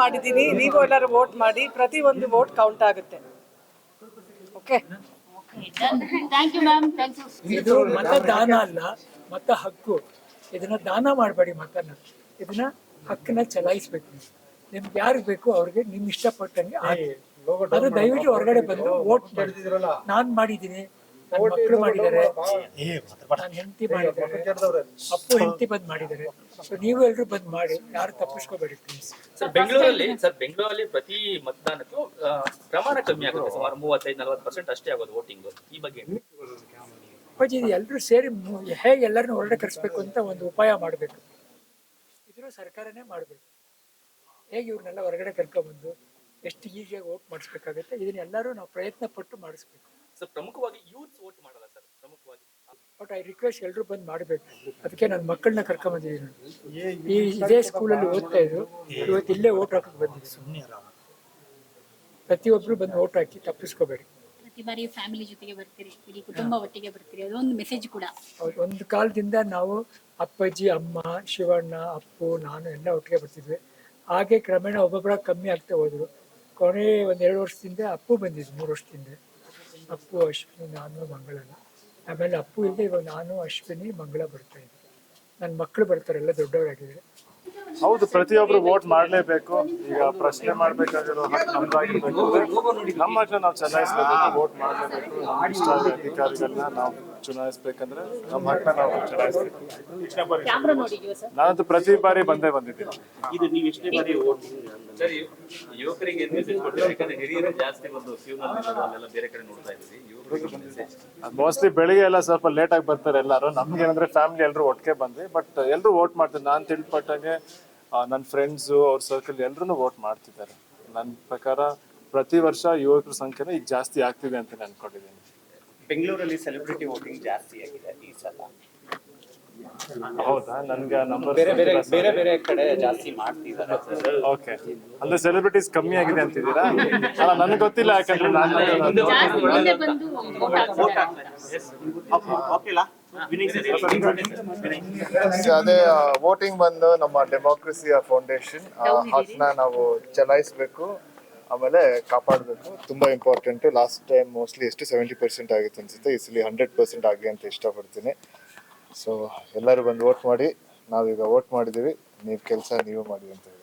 ಮಾಡಿದ್ದೀನಿ ನೀವು ಎಲ್ಲರೂ ವೋಟ್ ಮಾಡಿ ಪ್ರತಿ ಒಂದು ವೋಟ್ ಕೌಂಟ್ ಆಗುತ್ತೆ. Okay thank you ma'am thank you ಇದು ಮತದಾನ ಅಲ್ಲ ಮತ ಹಕ್ಕು. ಇದನ್ನ ದಾನ ಮಾಡಬೇಡಿ ಮತನ. ಇದನ್ನ ಹಕ್ಕನ್ನ ಚಲಾಯಿಸ್ಬೇಕು. ನಿಮ್ಗೆ ಯಾರಿಗೆ ಬೇಕು ಅವ್ರಿಗೆ ನಿಮ್ ಇಷ್ಟಪಟ್ಟಂಗೆ. ಅದು ದಯವಿಟ್ಟು ಹೊರಗಡೆ ಬಂದು ವೋಟ್ ಮಾಡಿ. ನಾನ್ ಮಾಡಿದ್ದೀನಿ. ಮಕ್ಕಳು ಮಾಡಿದ್ದಾರೆ. ನನ್ನ ಹೆಂಡತಿ ಮಾಡಿದ್ದಾರೆ. ಅಪ್ಪು ಹೆಂಡತಿ ಬಂದ್ ಮಾಡಿದ್ದಾರೆ. ಸೊ ನೀವು ಎಲ್ಲರೂ ಬಂದ್ ಮಾಡಿ ಯಾರು ತಪ್ಪಿಸ್ಕೋಬೇಡಿ ಪ್ಲೀಸ್ ಸರ್ ಬೆಂಗಳೂರಲ್ಲಿ ಸರ್ ಬೆಂಗಳೂರಲ್ಲಿ ಪ್ರತಿ ಮತದಾನಕ್ಕೂ ಆ, ಪ್ರಮಾಣ ಕಮ್ಮಿ ಆಗುತ್ತೆ ಸುಮಾರು ಮೂವತ್ತೈದು ನಲವತ್ತು ಪರ್ಸೆಂಟ್ ಅಷ್ಟೇ ಆಗೋದು ವೋಟಿಂಗ್ ಈ ಬಗ್ಗೆ ಅಪ್ಪಾಜಿ ಇದು ಎಲ್ಲರೂ ಸೇರಿ ಮು- ಹೇಗೆ ಎಲ್ಲರನ್ನೂ ಹೊರಗಡೆ ಕರೆಸ್ಬೇಕು ಅಂತ ಒಂದು ಉಪಾಯ ಮಾಡಬೇಕು. ಇದನ್ನು ಸರ್ಕಾರನೇ ಮಾಡಬೇಕು. ಹೇಗೆ ಇವ್ರನ್ನೆಲ್ಲ ಹೊರಗಡೆ ಕರ್ಕೊಂಡ್ಬಂದು ಎಷ್ಟು ಈಸಿಯಾಗಿ ವೋಟ್ ಮಾಡಿಸ್ಬೇಕಾಗುತ್ತೆ ಇದನ್ನೆಲ್ಲರೂ ನಾವು ಪ್ರಯತ್ನ ಪಟ್ಟು ಮಾಡಿಸ್ಬೇಕು. ಸರ್ ಪ್ರಮುಖವಾಗಿ ಯೂತ್ ವೋಟ್ ಮಾಡಲ್ಲ ಸರ್ ಪ್ರಮುಖವಾಗಿ ಬಟ್ ಐ ರಿಕ್ವೆಸ್ಟ್ ಎಲ್ಲರೂ ಬಂದು ಮಾಡಬೇಕು. ಅದಕ್ಕೆ ನನ್ನ ಮಕ್ಕಳನ್ನ ಕರ್ಕೊಂಬಂದಿದ್ದೀನಿ ಈ ಇದೇ ಸ್ಕೂಲಲ್ಲಿ ಓದ್ತಾ ಇದ್ರು. ಇವತ್ತು ಇಲ್ಲೇ ಓಟ್ ಹಾಕಕ್ಕೆ ಬಂದಿದ್ದೀನಿ ಪ್ರತಿಯೊಬ್ಬರು ಬಂದು ಓಟ್ ಹಾಕಿ ತಪ್ಪಿಸ್ಕೋಬೇಡಿ. ಪ್ರತಿ ಬಾರಿ ಫ್ಯಾಮಿಲಿ ಜೊತೆಗೆ ಬರ್ತೀರಿ ಇಲ್ಲಿ ಕುಟುಂಬ ಒಟ್ಟಿಗೆ ಬರ್ತೀರಿ ಅದೊಂದು ಮೆಸೇಜ್ ಕೂಡ. ಒಂದು ಕಾಲದಿಂದ ನಾವು ಅಪ್ಪಾಜಿ ಅಮ್ಮ ಶಿವಣ್ಣ ಅಪ್ಪು ನಾನು ಎಲ್ಲ ಒಟ್ಟಿಗೆ ಬರ್ತಿದ್ವಿ. ಹಾಗೆ ಕ್ರಮೇಣ ಒಬ್ಬೊಬ್ಬರ ಕಮ್ಮಿ ಆಗ್ತಾ ಹೋದ್ರು. ಕೊನೆ ಒಂದು ಎರಡು ವರ್ಷದಿಂದ ಅಪ್ಪು ಬಂದಿದ್ವಿ ಮೂರು ವರ್ಷದಿಂದ. ಅಪ್ಪು ಅಶ್ವಿನಿ ನಾನು ಮಂಗಳನ ಆಮೇಲೆ ಅಪ್ಪು ಇಲ್ಲದೆ ಇವಾಗ ನಾನು, ಅಶ್ವಿನಿ, ಮಂಗಳ ಬರ್ತಾ ಇದ್ದೀನಿ ನನ್ನ ಮಕ್ಕಳು ಬರ್ತಾರೆ, ಎಲ್ಲ ದೊಡ್ಡವರಾಗಿದ್ದಾರೆ. ಹೌದು, ಪ್ರತಿಯೊಬ್ರು ವೋಟ್ ಮಾಡಲೇಬೇಕು. ಈಗ ಪ್ರಶ್ನೆ ಮಾಡ್ಬೇಕಾಗಿರೋ ಹಕ್ಕು ನಮ್ದಾಗಿರ್ಬೇಕು. ನಮ್ಮ ಹತ್ರ ನಾವು ಚಲಾಯಿಸ್ಲೇಬೇಕು ವೋಟ್ ಮಾಡಲೇಬೇಕು. ಅಧಿಕಾರಿಗಳನ್ನ ನಾವು ಚುನಾಯಿಸ್ಬೇಕಂದ್ರೆ ನಮ್ಮ ಹಕ್ಕನ್ನ ನಾವು ಚುನಾಯಿಸ್ಬೇಕು. Camera ನೋಡಿದೀವ sir? ನಾನಂತೂ ಪ್ರತಿ ಬಾರಿ ಬಂದೇ ಬಂದಿದ್ದೀನಿ. ಇದು ನೀವು ಎಷ್ಟೇ ಬಾರಿ ಯುವಕರಿಗೆ ಹಿರಿಯರು ಜಾಸ್ತಿ ಅಲ್ಲೆಲ್ಲ ಬೇರೆ ಕಡೆ ನೋಡ್ತಾ ಇದ್ದೀವಿ ಮೋಸ್ಟ್ಲಿ ಬೆಳಿಗ್ಗೆ ಎಲ್ಲ ಸ್ವಲ್ಪ ಲೇಟ್ ಆಗಿ ಬರ್ತಾರೆ ಎಲ್ಲರೂ. ನಮ್ಗೆ ಏನಂದ್ರೆ ಫ್ಯಾಮಿಲಿ ಎಲ್ಲರೂ ಒಟ್ಟಿಗೆ ಬಂದ್ವಿ ಬಟ್ ಎಲ್ಲರೂ ವೋಟ್ ಮಾಡ್ತಾರೆ ನಾನು ತಿಳ್ಪಟ್ಟಂಗೆ ನನ್ನ ಫ್ರೆಂಡ್ಸು ಅವ್ರ ಸರ್ಕಲ್ ಎಲ್ಲರೂ ವೋಟ್ ಮಾಡ್ತಿದ್ದಾರೆ. ನನ್ನ ಪ್ರಕಾರ ಪ್ರತಿ ವರ್ಷ ಯುವಕರ ಸಂಖ್ಯೆನೇ ಈಗ ಜಾಸ್ತಿ ಆಗ್ತಿದೆ ಅಂತ ನಾನು ಅನ್ಕೊಂಡಿದ್ದೀನಿ ಬೆಂಗಳೂರಲ್ಲಿ ಸೆಲೆಬ್ರಿಟಿ ವೋಟಿಂಗ್ ಜಾಸ್ತಿ ಆಗಿದೆ ಈ ಸಲ. ಹೌದಾ? ನನ್ಗೆ ನಂಬರ್ ಬೇರೆ ಬೇರೆ ಬೇರೆ ಬೇರೆ ಕಡೆ ಜಾಸ್ತಿ ಮಾಡ್ತಿದ್ದಾರೆ ಓಕೆ ಅಂದ್ರೆ ಸೆಲೆಬ್ರಿಟೀಸ್ ಕಮ್ಮಿ ಆಗಿದೆ ಅಂತಿದ್ದೀರಾ? ಅಲ್ಲ ನನಗೆ ಗೊತ್ತಿಲ್ಲ ಯಾಕಂದ್ರೆ ನಾನು ಅದೇ ವೋಟಿಂಗ್ ಬಂದು ನಮ್ಮ ಡೆಮೋಕ್ರಸಿಯ ಫೌಂಡೇಶನ್ ಹಕ್ನ ನಾವು ಚಲಾಯಿಸ್ಬೇಕು. ಆಮೇಲೆ ಕಾಪಾಡಬೇಕು ತುಂಬಾ ಇಂಪಾರ್ಟೆಂಟ್ ಲಾಸ್ಟ್ ಟೈಮ್ ಮೋಸ್ಟ್ಲಿ ಎಷ್ಟು ಸೆವೆಂಟಿ ಪರ್ಸೆಂಟ್ ಆಗಿತ್ತು ಅನ್ಸುತ್ತೆ. ಈ ಹಂಡ್ರೆಡ್ ಪರ್ಸೆಂಟ್ ಆಗಿ ಅಂತ ಇಷ್ಟಪಡ್ತೀನಿ. ಸೊ ಎಲ್ಲರೂ ಬಂದು ವೋಟ್ ಮಾಡಿ. ನಾವೀಗ ವೋಟ್ ಮಾಡಿದ್ದೀವಿ. ನೀವು ಕೆಲಸ, ನೀವು ಮಾಡಿ ಅಂತ ಹೇಳಿ.